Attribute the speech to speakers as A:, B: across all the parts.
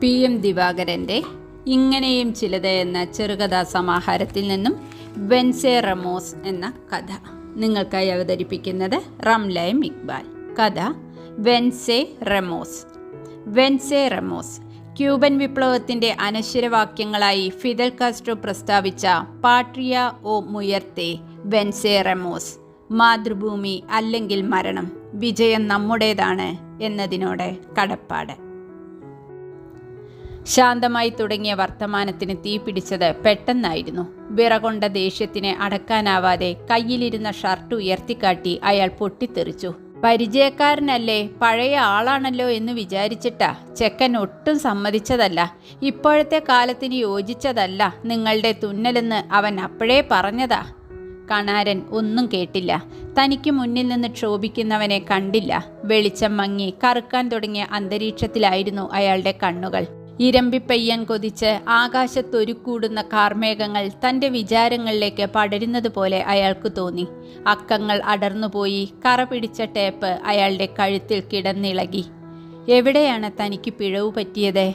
A: P M ദിവാകരന്റെ ഇങ്ങനെയും ചിലത് എന്ന ചെറുകഥാ സമാഹാരത്തിൽ നിന്നും വെൻസെ റമോസ് എന്ന കഥ നിങ്ങൾക്കായി അവതരിപ്പിക്കുന്നത് റംലയം ഇക്ബാൽ. കഥ വെൻസെ റമോസ്. വെൻസെ റമോസ് ക്യൂബൻ വിപ്ലവത്തിന്റെ അനശ്വരവാക്യങ്ങളായി ഫിദൽ കാസ്ട്രോ പ്രസ്താവിച്ച പാട്രിയ ഓ മുയർത്തെ വെൻസെ റമോസ് മാതൃഭൂമി അല്ലെങ്കിൽ മരണം വിജയം നമ്മുടേതാണ് എന്നതിനോട് കടപ്പാട്. ശാന്തമായി തുടങ്ങിയ വർത്തമാനത്തിന് തീ പിടിച്ചത് പെട്ടെന്നായിരുന്നു. വിറകൊണ്ട ദേഷ്യത്തിനെ അടക്കാനാവാതെ കയ്യിലിരുന്ന ഷർട്ട് ഉയർത്തിക്കാട്ടി അയാൾ പൊട്ടിത്തെറിച്ചു. പരിചയക്കാരനല്ലേ പഴയ ആളാണല്ലോ എന്ന് വിചാരിച്ചിട്ടാ ചെക്കൻ ഒട്ടും സമ്മതിച്ചതല്ല. ഇപ്പോഴത്തെ കാലത്തിന് യോജിച്ചതല്ല നിങ്ങളുടെ തുന്നലെന്ന് അവൻ അപ്പോഴേ പറഞ്ഞതാ. കണാരൻ ഒന്നും കേട്ടില്ല. തനിക്ക് മുന്നിൽ നിന്ന് ക്ഷോഭിക്കുന്നവനെ കണ്ടില്ല. വെളിച്ചം മങ്ങി കറുക്കാൻ തുടങ്ങിയ അന്തരീക്ഷത്തിലായിരുന്നു അയാളുടെ കണ്ണുകൾ. ഇരമ്പിപ്പെയ്യാൻ കൊതിച്ച് ആകാശത്തൊരുക്കൂടുന്ന കാർമേഘങ്ങൾ തന്റെ വിചാരങ്ങളിലേക്ക് പടരുന്നത് പോലെ അയാൾക്ക് തോന്നി. അക്കങ്ങൾ അടർന്നുപോയി കറ പിടിച്ച ടേപ്പ് അയാളുടെ കഴുത്തിൽ കിടന്നിളകി. എവിടെയാണ് തനിക്ക് പിഴവ് പറ്റിയത്?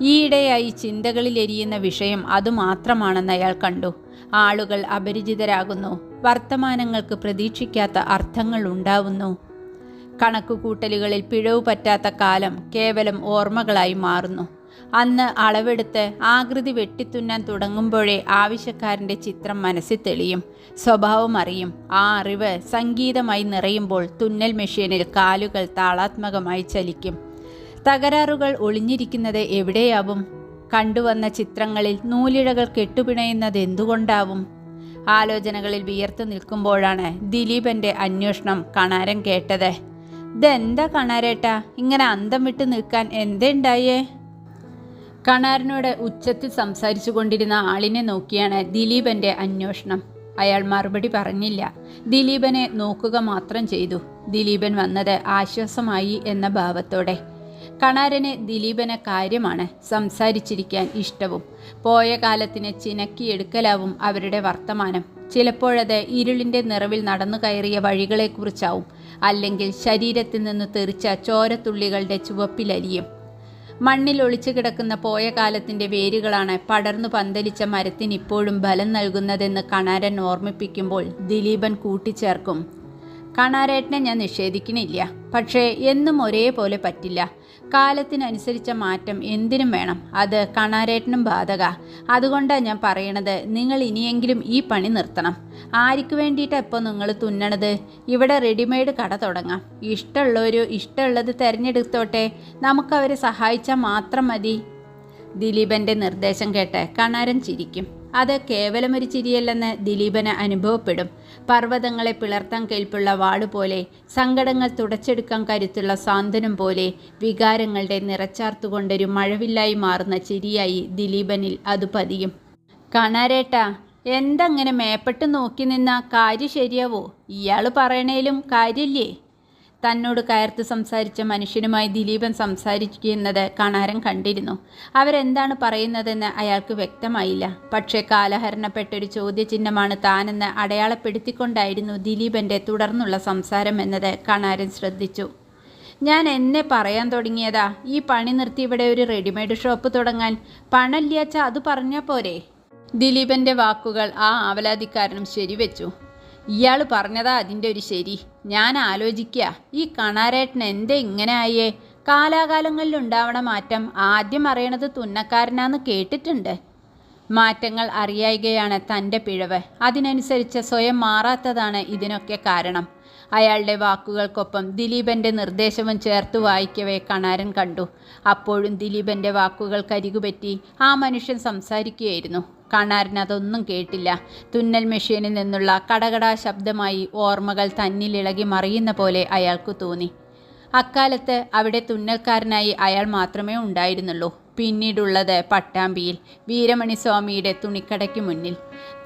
A: ഈയിടെയായി ചിന്തകളിൽ എരിയുന്ന വിഷയം അതുമാത്രമാണെന്ന് അയാൾ കണ്ടു. ആളുകൾ അപരിചിതരാകുന്നു വർത്തമാനങ്ങൾക്ക് പ്രതീക്ഷിക്കാത്ത അർത്ഥങ്ങൾ ഉണ്ടാവുന്നു. കണക്കുകൂട്ടലുകളിൽ പിഴവ് പറ്റാത്ത കാലം കേവലം ഓർമ്മകളായി മാറുന്നു. അന്ന് അളവെടുത്ത് ആകൃതി വെട്ടിത്തുന്നാൻ തുടങ്ങുമ്പോഴേ ആവശ്യക്കാരന്റെ ചിത്രം മനസ്സിൽ തെളിയും. സ്വഭാവം അറിയും. ആ അറിവ് സംഗീതമായി നിറയുമ്പോൾ തുന്നൽ മെഷീനിൽ കാലുകൾ താളാത്മകമായി ചലിക്കും. തകരാറുകൾ ഒളിഞ്ഞിരിക്കുന്നത് എവിടെയാവും? കണ്ടുവന്ന ചിത്രങ്ങളിൽ നൂലിഴകൾ കെട്ടുപിണയുന്നത് എന്തുകൊണ്ടാവും? ആലോചനകളിൽ വിയർത്തു നിൽക്കുമ്പോഴാണ് ദിലീപന്റെ അന്വേഷണം കണാരൻ കേട്ടത്. ഇതെന്താ കണാരേട്ടാ? ഇങ്ങനെ അന്തം വിട്ട് നിൽക്കാൻ എന്തുണ്ടായേ? കണാരനോട് ഉച്ചത്തിൽ സംസാരിച്ചു കൊണ്ടിരുന്ന ആളിനെ നോക്കിയാണ് ദിലീപന്റെ അന്വേഷണം. അയാൾ മറുപടി പറഞ്ഞില്ല. ദിലീപനെ നോക്കുക മാത്രം ചെയ്തു. ദിലീപൻ വന്നത് ആശ്വാസമായി എന്ന ഭാവത്തോടെ. കണാരന് ദിലീപന് കാര്യമാണ് സംസാരിച്ചിരിക്കാൻ ഇഷ്ടവും. പോയ കാലത്തിന് ചിനക്കിയെടുക്കലാവും അവരുടെ വർത്തമാനം. ചിലപ്പോഴത് ഇരുളിന്റെ നിറവിൽ നടന്നു കയറിയ വഴികളെക്കുറിച്ചാവും. അല്ലെങ്കിൽ ശരീരത്തിൽ നിന്ന് തെറിച്ച ചോരത്തുള്ളികളുടെ ചുവപ്പിലലിയും. മണ്ണിൽ ഒളിച്ചു കിടക്കുന്ന പോയ കാലത്തിന്റെ വേരുകളാണ് പടർന്നു പന്തലിച്ച മരത്തിന് ഇപ്പോഴും ബലം നൽകുന്നതെന്ന് കണാരൻ ഓർമ്മിപ്പിക്കുമ്പോൾ ദിലീപൻ കൂട്ടിച്ചേർക്കും. കണാരേട്ടനെ ഞാൻ നിഷേധിക്കണില്ല. പക്ഷേ എന്നും ഒരേപോലെ പറ്റില്ല. കാലത്തിനനുസരിച്ച മാറ്റം എന്തിനും വേണം. അത് കണാരേട്ടനും ബാധക. അതുകൊണ്ടാണ് ഞാൻ പറയണത് നിങ്ങൾ ഇനിയെങ്കിലും ഈ പണി നിർത്തണം. ആർക്ക് വേണ്ടിയിട്ടാണ് ഇപ്പോൾ നിങ്ങൾ തുന്നണത്? ഇവിടെ റെഡിമെയ്ഡ് കട തുടങ്ങാം. ഇഷ്ടമുള്ളവർ ഇഷ്ടമുള്ളത് തിരഞ്ഞെടുത്തോട്ടെ. നമുക്കവരെ സഹായിച്ചാൽ മാത്രം മതി. ദിലീപന്റെ നിർദ്ദേശം കേട്ട് കണാരൻ ചിരിക്കും. അത് കേവലം ഒരു ചിരിയല്ലെന്ന് ദിലീപന് അനുഭവപ്പെടും. പർവതങ്ങളെ പിളർത്താൻ കേൾപ്പുള്ള വാളുപോലെ സങ്കടങ്ങൾ തുടച്ചെടുക്കാൻ കരുത്തുള്ള സാന്ത്വനം പോലെ വികാരങ്ങളുടെ നിറച്ചാർത്തുകൊണ്ടൊരു മഴവില്ലായി മാറുന്ന ചിരിയായി ദിലീപനിൽ അത് പതിയും. കാണാരേട്ട എന്തങ്ങനെ മേപ്പെട്ട് നോക്കി നിന്ന കാര്യം ശരിയാവോ? ഇയാൾ പറയണേലും കാര്യമില്ലേ തന്നോട് കയർത്ത് സംസാരിച്ച മനുഷ്യനുമായി ദിലീപൻ സംസാരിക്കുന്നത് കണാരൻ കണ്ടിരുന്നു. അവരെന്താണ് പറയുന്നതെന്ന് അയാൾക്ക് വ്യക്തമായില്ല. പക്ഷേ കാലഹരണപ്പെട്ടൊരു ചോദ്യചിഹ്നമാണ് താനെന്ന് അടയാളപ്പെടുത്തിക്കൊണ്ടായിരുന്നു ദിലീപന്റെ തുടർന്നുള്ള സംസാരം എന്നത് കണാരൻ ശ്രദ്ധിച്ചു. ഞാൻ എന്നെ പറയാൻ തുടങ്ങിയതാ? ഈ പണി നിർത്തി ഇവിടെ ഒരു റെഡിമെയ്ഡ് ഷോപ്പ് തുടങ്ങാൻ? പണല്ലിയാച്ച അത് പറഞ്ഞാൽ പോരെ? ദിലീപന്റെ വാക്കുകൾ ആ ആവലാതിക്കാരനും ശരിവെച്ചു. ഇയാൾ പറഞ്ഞതാ അതിന്റെ ഒരു ശരി. ഞാൻ ആലോചിക്കുക ഈ കണാരേട്ടൻ എന്തേ ഇങ്ങനെ ആയേ? കാലാകാലങ്ങളിൽ ഉണ്ടാവണ മാറ്റം ആദ്യം അറിയണത് തുന്നക്കാരനാന്ന് കേട്ടിട്ടുണ്ട്. മാറ്റങ്ങൾ അറിയായികയാണ് തന്റെ പിഴവ്. അതിനനുസരിച്ച് സ്വയം മാറാത്തതാണ് ഇതിനൊക്കെ കാരണം. അയാളുടെ വാക്കുകൾക്കൊപ്പം ദിലീപന്റെ നിർദ്ദേശവും ചേർത്ത് വായിക്കവേ കണാരൻ കണ്ടു. അപ്പോഴും ദിലീപന്റെ വാക്കുകൾ കരികുപറ്റി ആ മനുഷ്യൻ സംസാരിക്കുകയായിരുന്നു. കണാരൻ അതൊന്നും കേട്ടില്ല. തുന്നൽ മെഷീനിൽ നിന്നുള്ള കടകടാ ശബ്ദമായി ഓർമ്മകൾ തന്നിലിളകി മറിയുന്ന പോലെ അയാൾക്ക് തോന്നി. അക്കാലത്ത് അവിടെ തുന്നൽക്കാരനായി അയാൾ മാത്രമേ ഉണ്ടായിരുന്നുള്ളൂ. പിന്നീടുള്ളത് പട്ടാമ്പിയിൽ. വീരമണി സ്വാമിയുടെ തുണിക്കടയ്ക്ക് മുന്നിൽ.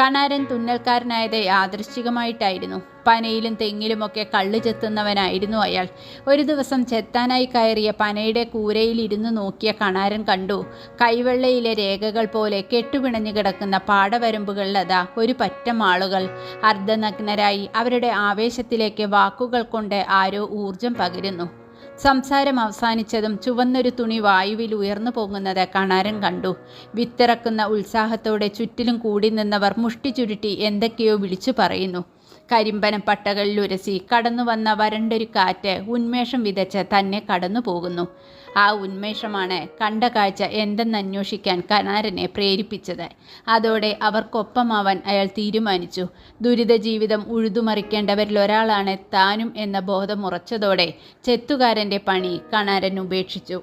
A: കണാരൻ തുന്നൽക്കാരനായത് യാദൃശ്ചികമായിട്ടായിരുന്നു. പനയിലും തെങ്ങിലുമൊക്കെ കള്ളു ചെത്തുന്നവനായിരുന്നു അയാൾ. ഒരു ദിവസം ചെത്താനായി കയറിയ പനയുടെ കൂരയിൽ ഇരുന്ന് നോക്കിയ കണാരൻ കണ്ടു കൈവെള്ളയിലെ രേഖകൾ പോലെ കെട്ടുപിണഞ്ഞു കിടക്കുന്ന പാടവരമ്പുകളിലതാ ഒരു പറ്റം ആളുകൾ. അർദ്ധനഗ്നരായി അവരുടെ ആവേശത്തിലേക്ക് വാക്കുകൾ കൊണ്ട് ആരോ ഊർജം പകരുന്നു. സംസാരം അവസാനിച്ചതും ചുവന്നൊരു തുണി വായുവിൽ ഉയർന്നു പോകുന്നത് കണാരൻ കണ്ടു. വിത്തിറക്കുന്ന ഉത്സാഹത്തോടെ ചുറ്റിലും കൂടി നിന്നവർ മുഷ്ടി ചുരുട്ടി എന്തൊക്കെയോ വിളിച്ചു പറയുന്നു. കരിമ്പനം പട്ടകളിൽ ഉരസി കടന്നു വന്ന വരണ്ടൊരു കാറ്റ് ഉന്മേഷം വിതച്ച് തന്നെ കടന്നു പോകുന്നു. ആ ഉന്മേഷമാണ് കണ്ട കാഴ്ച എന്തെന്നന്വേഷിക്കാൻ കനാരനെ പ്രേരിപ്പിച്ചത്. അതോടെ അവർക്കൊപ്പമാവാൻ അയാൾ തീരുമാനിച്ചു. ദുരിത ജീവിതം ഉഴുതുമറിക്കേണ്ടവരിൽ ഒരാളാണ് താനും എന്ന ബോധം ഉറച്ചതോടെ ചെത്തുകാരന്റെ പണി കണാരൻ ഉപേക്ഷിച്ചു.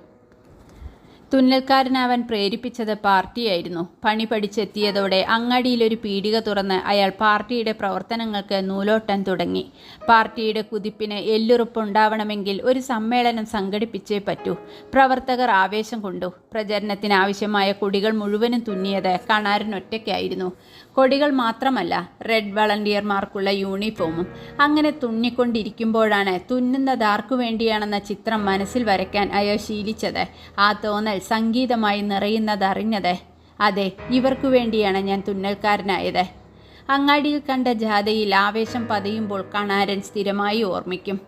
A: തുന്നൽക്കാരനാവാൻ പ്രേരിപ്പിച്ചത് പാർട്ടിയായിരുന്നു. പണി പഠിച്ചെത്തിയതോടെ അങ്ങാടിയിലൊരു പീടിക തുറന്ന് അയാൾ പാർട്ടിയുടെ പ്രവർത്തനങ്ങൾക്ക് നൂലോട്ടം തുടങ്ങി. പാർട്ടിയുടെ കുതിപ്പിന് എല്ലുറപ്പുണ്ടാവണമെങ്കിൽ ഒരു സമ്മേളനം സംഘടിപ്പിച്ചേ പറ്റൂ. പ്രവർത്തകർ ആവേശം കൊണ്ടു. പ്രചരണത്തിനാവശ്യമായ കൊടികൾ മുഴുവനും തുന്നിയത് കണാരനൊറ്റയ്ക്കായിരുന്നു. കൊടികൾ മാത്രമല്ല റെഡ് വളണ്ടിയർമാർക്കുള്ള യൂണിഫോമും അങ്ങനെ തുന്നിക്കൊണ്ടിരിക്കുമ്പോഴാണ് തുന്നുന്നത് ആർക്കു വേണ്ടിയാണെന്ന ചിത്രം മനസ്സിൽ വരയ്ക്കാൻ അയാൾ ശീലിച്ചത്. ആ തോന്നൽ സംഗീതമായി നിറയുന്നതറിഞ്ഞത് അതെ ഇവർക്കു വേണ്ടിയാണ് ഞാൻ തുന്നൽക്കാരനായത്. അങ്ങാടിയിൽ കണ്ട ജാഥയിൽ ആവേശം പതയുമ്പോൾ കണാരൻ സ്ഥിരമായി ഓർമ്മിക്കും.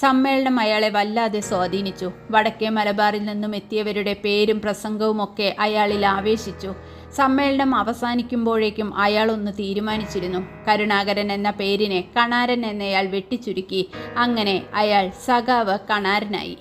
A: സമ്മേളനം അയാളെ വല്ലാതെ സ്വാധീനിച്ചു. വടക്കേ മലബാറിൽ നിന്നും എത്തിയവരുടെ പേരും പ്രസംഗവുമൊക്കെ അയാളിൽ ആവേശിച്ചു. സമ്മേളനം അവസാനിക്കുമ്പോഴേക്കും അയാൾ ഒന്ന് തീരുമാനിച്ചിരുന്നു. കരുണാകരൻ എന്ന പേരിനെ കണാരൻ എന്നയാൾ വെട്ടിച്ചുരുക്കി. അങ്ങനെ അയാൾ സഖാവ് കണാരനായി.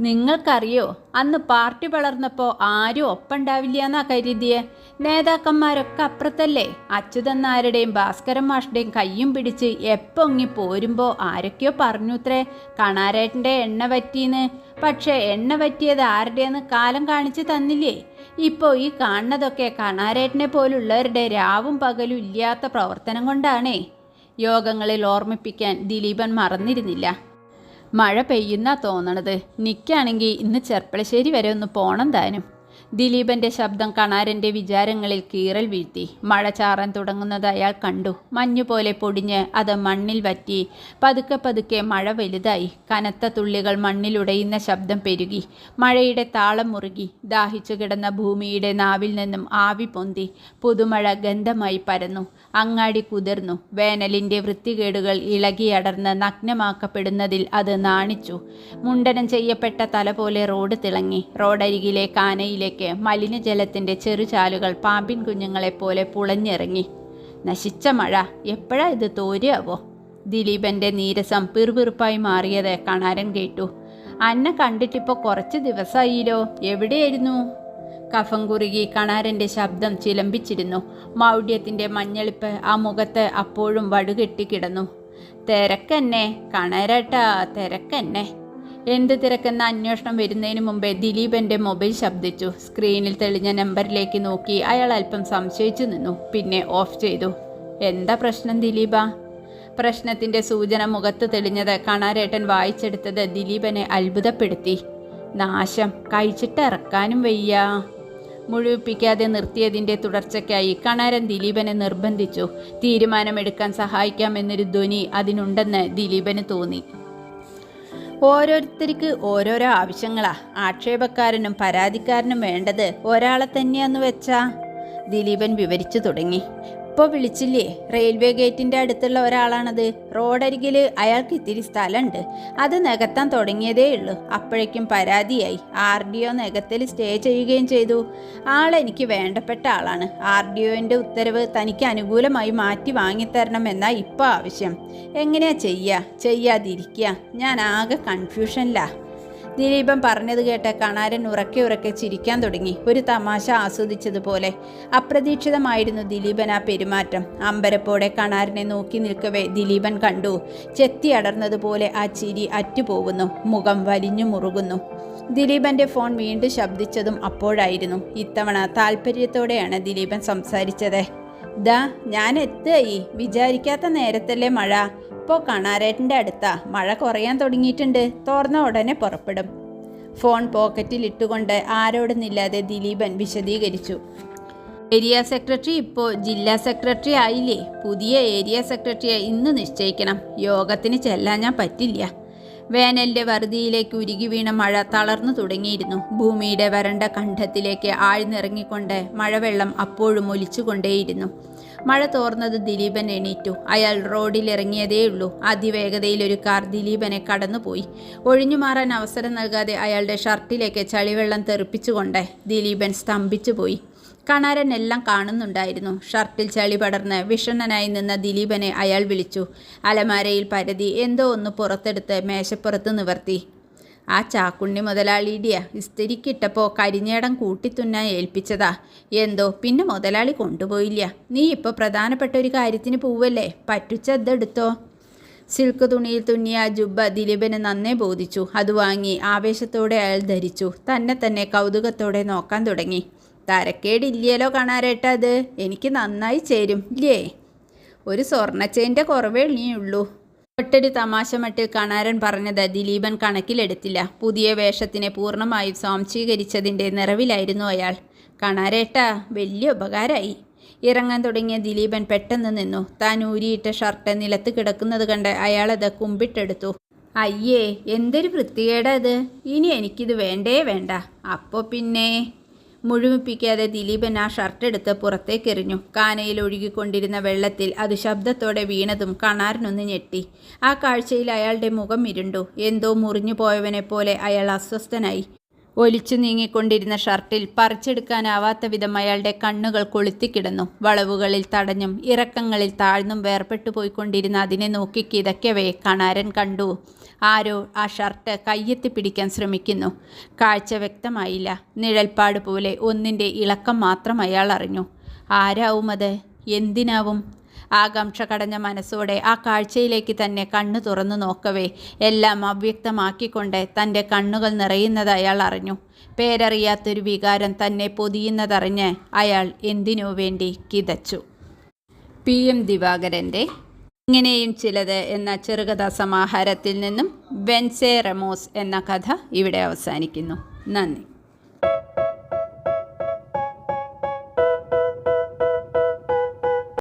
A: നിങ്ങൾക്കറിയോ അന്ന് പാർട്ടി വളർന്നപ്പോൾ ആരും ഒപ്പുണ്ടാവില്ല എന്നാ കരുതിയെ? നേതാക്കന്മാരൊക്കെ അപ്പുറത്തല്ലേ? അച്യുതൻ നായരുടെയും ഭാസ്കരൻ മാഷുടെയും കയ്യും പിടിച്ച് എപ്പൊങ്ങി പോരുമ്പോൾ ആരൊക്കെയോ പറഞ്ഞുത്രേ കണാരേട്ടന്റെ എണ്ണ പറ്റീന്ന് പക്ഷേ എണ്ണ പറ്റിയത് ആരുടെയെന്ന് കാലം കാണിച്ചു തന്നില്ലേ? ഇപ്പോൾ ഈ കാണുന്നതൊക്കെ കണാരേട്ടനെ പോലുള്ളവരുടെ രാവും പകലും ഇല്ലാത്ത പ്രവർത്തനം കൊണ്ടാണേ. യോഗങ്ങളിൽ ഓർമ്മിപ്പിക്കാൻ ദിലീപൻ മറന്നിരുന്നില്ല. മഴ പെയ്യുന്ന തോന്നണത്. നിൽക്കുകയാണെങ്കിൽ ഇന്ന് ചെർപ്പളശ്ശേരി വരെ ഒന്ന് പോണം താനും. ദിലീപന്റെ ശബ്ദം കണാരന്റെ വിചാരങ്ങളിൽ കീറൽ വീഴ്ത്തി. മഴ ചാറാൻ തുടങ്ങുന്നത് അയാൾ കണ്ടു. മഞ്ഞുപോലെ പൊടിഞ്ഞ് അത് മണ്ണിൽ വറ്റി. പതുക്കെ പതുക്കെ മഴ വലുതായി. കനത്ത തുള്ളികൾ മണ്ണിലുടയുന്ന ശബ്ദം പെരുകി. മഴയുടെ താളം മുറുകി. ദാഹിച്ചു കിടന്ന ഭൂമിയുടെ നാവിൽ നിന്നും ആവി പൊന്തി. പുതുമഴ ഗന്ധമായി പരന്നു. അങ്ങാടി കുതിർന്നു. വേനലിന്റെ വൃത്തികേടുകൾ ഇളകിയടർന്ന് നഗ്നമാക്കപ്പെടുന്നതിൽ അത് നാണിച്ചു. മുണ്ടനം ചെയ്യപ്പെട്ട തല പോലെ റോഡ് തിളങ്ങി. റോഡരികിലെ കാനയിലേക്ക് മലിനജലത്തിന്റെ ചെറുചാലുകൾ പാമ്പിൻ കുഞ്ഞുങ്ങളെപ്പോലെ പുളഞ്ഞിറങ്ങി. നശിച്ച മഴ. എപ്പോഴാ ഇത് തോരുകവോ ദിലീപന്റെ നീരസം പിറുപിറുപ്പായി മാറിയത് കണാരൻ കേട്ടു. അന്ന കണ്ടിട്ടിപ്പോൾ കുറച്ച് ദിവസമായില്ലോ എവിടെയായിരുന്നു? കഫം കുറുകി കണാരന്റെ ശബ്ദം ചിലമ്പിച്ചിരുന്നു. മൗഢ്യത്തിന്റെ മഞ്ഞളിപ്പ് ആ മുഖത്ത് അപ്പോഴും വടുകെട്ടി കിടന്നു തിരക്കന്നെ കണാരട്ടാ തിരക്കന്നെ. എന്ത് തിരക്കെന്ന അന്വേഷണം വരുന്നതിന് മുമ്പേ ദിലീപന്റെ മൊബൈൽ ശബ്ദിച്ചു. സ്ക്രീനിൽ തെളിഞ്ഞ നമ്പറിലേക്ക് നോക്കി അയാൾ അല്പം സംശയിച്ചു നിന്നു. പിന്നെ ഓഫ് ചെയ്തു. എന്താ പ്രശ്നം ദിലീപ? പ്രശ്നത്തിന്റെ സൂചന മുഖത്ത് തെളിഞ്ഞത് കണാരേട്ടൻ വായിച്ചെടുത്തത് ദിലീപനെ അത്ഭുതപ്പെടുത്തി. നാശം. കഴിച്ചിട്ട് ഇറക്കാനും വയ്യ. മുഴുവിപ്പിക്കാതെ നിർത്തിയതിന്റെ തുടർച്ചയ്ക്കായി കണാരൻ ദിലീപനെ നിർബന്ധിച്ചു. തീരുമാനമെടുക്കാൻ സഹായിക്കാമെന്നൊരു ധ്വനി അതിനുണ്ടെന്ന് ദിലീപന് തോന്നി. ഓരോരുത്തർക്ക് ഓരോരോ ആവശ്യങ്ങളാ. ആക്ഷേപക്കാരനും പരാതിക്കാരനും വേണ്ടത് ഒരാളെ തന്നെയാന്ന് വെച്ചാ. ദിലീപൻ വിവരിച്ചു തുടങ്ങി. ഇപ്പോൾ വിളിച്ചില്ലേ? റെയിൽവേ ഗേറ്റിന്റെ അടുത്തുള്ള ഒരാളാണത്. റോഡരികിൽ അയാൾക്ക് ഇത്തിരി സ്ഥലമുണ്ട് അത് നികത്താൻ തുടങ്ങിയതേ ഉള്ളൂ. അപ്പോഴേക്കും പരാതിയായി. ആർ ഡി ഒ നികത്തിൽ സ്റ്റേ ചെയ്യുകയും ചെയ്തു. ആളെനിക്ക് വേണ്ടപ്പെട്ട ആളാണ്. ആർ ഡി ഒന്റെ ഉത്തരവ് തനിക്ക് അനുകൂലമായി മാറ്റി വാങ്ങിത്തരണം എന്നാ ഇപ്പോൾ ആവശ്യം. എങ്ങനെയാ ചെയ്യുക ചെയ്യാതിരിക്കുക ഞാൻ ആകെ കൺഫ്യൂഷനിലാ ദിലീപൻ പറഞ്ഞത് കേട്ട് കണാരൻ ഉറക്കെ ഉറക്കെ ചിരിക്കാൻ തുടങ്ങി. ഒരു തമാശ ആസ്വദിച്ചതുപോലെ. അപ്രതീക്ഷിതമായിരുന്നു ദിലീപൻ ആ പെരുമാറ്റം. അമ്പരപ്പോടെ കണാരനെ നോക്കി നിൽക്കവേ ദിലീപൻ കണ്ടു. ചെത്തി അടർന്നതുപോലെ ആ ചിരി അറ്റുപോകുന്നു. മുഖം വലിഞ്ഞു മുറുകുന്നു. ദിലീപന്റെ ഫോൺ വീണ്ടും ശബ്ദിച്ചതും അപ്പോഴായിരുന്നു. ഇത്തവണ താല്പര്യത്തോടെയാണ് ദിലീപൻ സംസാരിച്ചത്. ദാ ഞാൻ എത്തായി വിചാരിക്കാത്ത നേരത്തല്ലേ മഴ. ഇപ്പോൾ കണാരേട്ടന്റെ അടുത്താ. മഴ കുറയാൻ തുടങ്ങിയിട്ടുണ്ട്. തോർന്ന ഉടനെ പുറപ്പെടും. ഫോൺ പോക്കറ്റിൽ ഇട്ടുകൊണ്ട് ആരോടുന്നില്ലാതെ ദിലീപൻ വിശദീകരിച്ചു. ഏരിയ സെക്രട്ടറി ഇപ്പോൾ ജില്ലാ സെക്രട്ടറി ആയില്ലേ? പുതിയ ഏരിയ സെക്രട്ടറിയെ ഇന്ന് നിശ്ചയിക്കണം. യോഗത്തിന് ചെല്ലാൻ ഞാൻ പറ്റില്ല. വേനലിന്റെ വറുതിയിലേക്ക് ഉരുകി വീണ മഴ തളർന്നു തുടങ്ങിയിരുന്നു. ഭൂമിയുടെ വരണ്ട കണ്ഠത്തിലേക്ക് ആഴ്ന്നിറങ്ങിക്കൊണ്ട് മഴവെള്ളം അപ്പോഴും ഒലിച്ചുകൊണ്ടേയിരുന്നു. മഴ തോർന്നത് ദിലീപൻ എണീറ്റു. അയാൾ റോഡിലിറങ്ങിയതേയുള്ളൂ. അതിവേഗതയിൽ ഒരു കാർ ദിലീപനെ കടന്നുപോയി. ഒഴിഞ്ഞു മാറാൻ അവസരം നൽകാതെ അയാളുടെ ഷർട്ടിലേക്ക് ചളിവെള്ളം തെറിപ്പിച്ചുകൊണ്ട് ദിലീപൻ സ്തംഭിച്ചുപോയി. കണാരൻ എല്ലാം കാണുന്നുണ്ടായിരുന്നു. ഷർട്ടിൽ ചളി പടർന്ന് വിഷണ്ണനായി നിന്ന ദിലീപനെ അയാൾ വിളിച്ചു. അലമാരയിൽ പരതി എന്തോ ഒന്ന് പുറത്തെടുത്ത് മേശപ്പുറത്ത് നിവർത്തി. ആ ചാക്കുണ്ണി മുതലാളിയുടെ ഇസ്തിരിക്കിട്ടപ്പോൾ കരിഞ്ഞേടം കൂട്ടിത്തുന്നാൻ ഏൽപ്പിച്ചതാ. എന്തോ പിന്നെ മുതലാളി കൊണ്ടുപോയില്ല. നീ ഇപ്പോൾ പ്രധാനപ്പെട്ട ഒരു കാര്യത്തിന് പോവല്ലേ? പറ്റുച്ചതെടുത്തോ സിൽക്ക് തുണിയിൽ തുന്നിയ ജുബ്ബ ദിലീപന് നന്നേ ബോധിച്ചു. അത് വാങ്ങി ആവേശത്തോടെ അയാൾ ധരിച്ചു. തന്നെ തന്നെ കൗതുകത്തോടെ നോക്കാൻ തുടങ്ങി. തരക്കേടില്ലല്ലോ അത്. എനിക്ക് നന്നായി ചേരും ഇല്ലേ? ഒരു സ്വർണച്ചേന്റെ കുറവേ ഉള്ളൂ. ഒട്ടൊരു തമാശ മട്ടിൽ കണാരൻ പറഞ്ഞത് ദിലീപൻ കണക്കിലെടുത്തില്ല. പുതിയ വേഷത്തിനെ പൂർണമായും സ്വാംശീകരിച്ചതിന്റെ നിറവിലായിരുന്നു അയാൾ. കാണാരേട്ട വലിയ ഉപകാരമായി ഇറങ്ങാൻ തുടങ്ങിയ ദിലീപൻ പെട്ടെന്ന് നിന്നു. താൻ ഊരിയിട്ട ഷർട്ട് നിലത്ത് കിടക്കുന്നത് കണ്ട് അയാളത് കുമ്പിട്ടെടുത്തു. അയ്യേ എന്തൊരു വൃത്തികേടാ ഇത് ഇനി എനിക്കിത് വേണ്ടേ വേണ്ട. അപ്പോൾ പിന്നെ? മുഴുമിപ്പിക്കാതെ ദിലീപൻ ആ ഷർട്ട് എടുത്ത് പുറത്തേക്കെറിഞ്ഞു കാനയിൽ ഒഴുകിക്കൊണ്ടിരുന്ന വെള്ളത്തിൽ അത് ശബ്ദത്തോടെ വീണതും കണാരനൊന്ന് ഞെട്ടി. ആ കാഴ്ചയിൽ അയാളുടെ മുഖം ഇരുണ്ടു. എന്തോ മുറിഞ്ഞു പോയവനെപ്പോലെ അയാൾ അസ്വസ്ഥനായി. ഒലിച്ചു നീങ്ങിക്കൊണ്ടിരുന്ന ഷർട്ടിൽ പറിച്ചെടുക്കാനാവാത്ത വിധം അയാളുടെ കണ്ണുകൾ കൊളുത്തിക്കിടന്നു. വളവുകളിൽ തടഞ്ഞും ഇറക്കങ്ങളിൽ താഴ്ന്നും വേർപെട്ടു പോയിക്കൊണ്ടിരുന്ന അതിനെ നോക്കി കിതയ്ക്കവേ കണാരൻ കണ്ടു. ആരോ ആ ഷർട്ട് കയ്യെത്തി പിടിക്കാൻ ശ്രമിക്കുന്നു. കാഴ്ച വ്യക്തമായില്ല. നിഴൽപ്പാട് പോലെ ഒന്നിന്റെ ഇളക്കം മാത്രം അയാൾ അറിഞ്ഞു. ആരാവും അത് എന്തിനാവും? ആകാംക്ഷ കടഞ്ഞ മനസ്സോടെ ആ കാഴ്ചയിലേക്ക് തന്നെ കണ്ണു തുറന്നു നോക്കവേ. എല്ലാം അവ്യക്തമാക്കിക്കൊണ്ട് തന്റെ കണ്ണുകൾ നിറയുന്നത് അയാൾ അറിഞ്ഞു. പേരറിയാത്തൊരു വികാരം തന്നെ പൊതിയുന്നതറിഞ്ഞ് അയാൾ എന്തിനു വേണ്ടി കിതച്ചു? പി. എം. ദിവാകരന്റെ ഇങ്ങനെയും ചിലത് എന്ന ചെറുകഥാ സമാഹാരത്തിൽ നിന്നും വെൻസെ റെമോസ് എന്ന കഥ ഇവിടെ അവസാനിക്കുന്നു. നന്ദി.